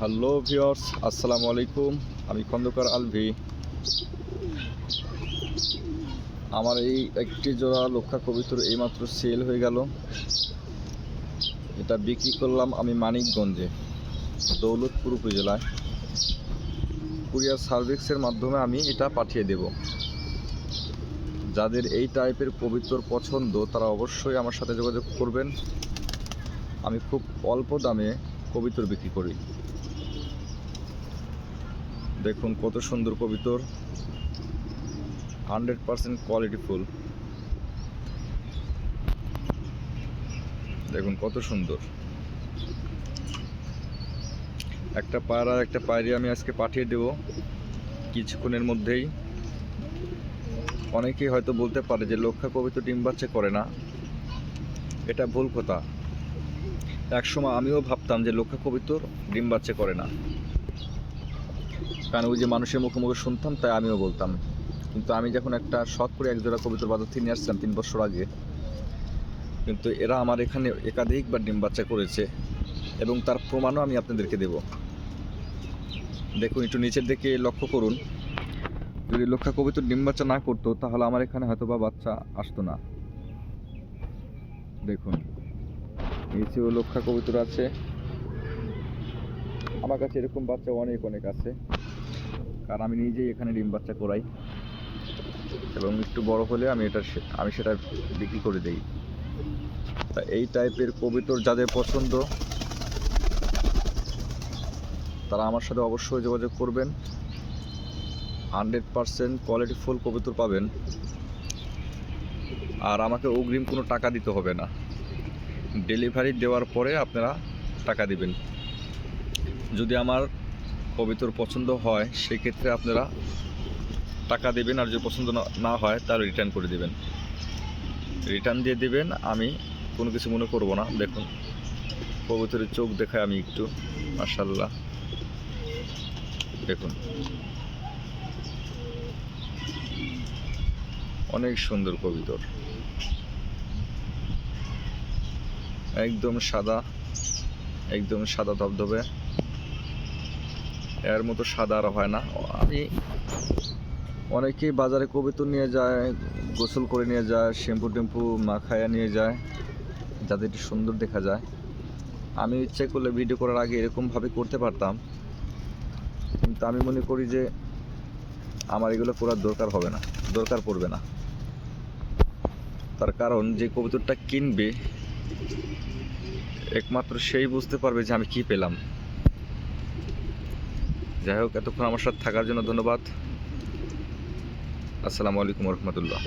Hello viewers আসসালামু আলাইকুম। আমি খন্দকার আলভি। আমার এই একটি জোড়া লক্ষা কবিতর এইমাত্র সেল হয়ে গেল। এটা বিক্রি করলাম আমি মানিকগঞ্জে, দৌলতপুর উপজেলায়। কুরিয়ার সার্ভিসের মাধ্যমে আমি এটা পাঠিয়ে দেব। যাদের এই টাইপের কবিতর পছন্দ, তারা অবশ্যই আমার সাথে যোগাযোগ করবেন। আমি খুব অল্প দামে কবিতর বিক্রি করি। দেখুন কত সুন্দর কবিতর। হান্ড্রেড পারসেন্ট কোয়ালিটিফুল দেখুন কত সুন্দর। একটা পায়রা একটা পায়রি আমি আজকে পাঠিয়ে দেব কিছুক্ষণের মধ্যেই। অনেকেই হয়তো বলতে পারে যে লক্ষা কবিতা ডিম বাচ্চা করে না। এটা ভুল কথা। একসময় আমিও ভাবতাম যে লক্ষা কবিতর ডিম বাচ্চা করে না। কারণ ওই যে মানুষের মুখে মুখে শুনতাম, তাই আমিও বলতাম। কিন্তু আমি যখন একটা শখ করে একজোড়া কবিতর বাজার থেকে নিয়ে আসছিলাম তিন বছর আগে, কিন্তু এরা আমার এখানে একাধিকবার ডিম বাচ্চা করেছে এবং তার প্রমাণও আমি আপনাদেরকে দেব। দেখুন, একটু নিচের দিকে লক্ষ্য করুন। যদি লক্ষা কবিতর ডিম বাচ্চা না করতো, তাহলে আমার এখানে হয়তো বা বাচ্চা আসতো না। দেখুন, নিচেও লক্ষা কবিতর আছে। আমার কাছে এরকম বাচ্চা অনেক অনেক আছে। কারণ আমি নিজেই এখানে ডিম বাচ্চা করাই। এবং একটু বড় হলে আমি এটা আমি সেটা বিক্রি করে দেই। এই টাইপের কবিতর যাদের পছন্দ, তারা আমার সাথে অবশ্যই যোগাযোগ করবেন। হান্ড্রেড পারসেন্ট কোয়ালিটি ফুল কবিতর পাবেন। আর আমাকে অগ্রিম কোনো টাকা দিতে হবে না। ডেলিভারি দেওয়ার পরে আপনারা টাকা দিবেন। যদি আমার কবিতর পছন্দ হয়, সেক্ষেত্রে আপনারা টাকা দেবেন আর যদি পছন্দ না- হয় তাহলে রিটার্ন করে দেবেন। রিটার্ন দিয়ে দেবেন, আমি কোনো কিছু মনে করব না। দেখুন কবুতরের চোখ দেখায় আমি একটু মার্শাল্লাহ দেখুন। অনেক সুন্দর কবিতর একদম সাদা একদম সাদা ধবধবে। এর মতো সাদা আর হয় না। আমি অনেকেই বাজারে কবিতর নিয়ে যায় গোসল করে নিয়ে যায় শ্যাম্পু টেম্পু মাখায়া নিয়ে যায় যাতে একটু সুন্দর দেখা যায়। আমি ইচ্ছে করলে ভিডিও করার আগে এরকমভাবে করতে পারতাম। কিন্তু আমি মনে করি যে আমার এগুলো করার দরকার হবে না দরকার পড়বে না। তার কারণ যে কবুতরটা কিনবে একমাত্র সেই বুঝতে পারবে যে আমি কি পেলাম। যাই হোক এতক্ষণ আমার সাথে থাকার জন্য ধন্যবাদ। আসসালামু আলাইকুম রহমতুল্লাহ।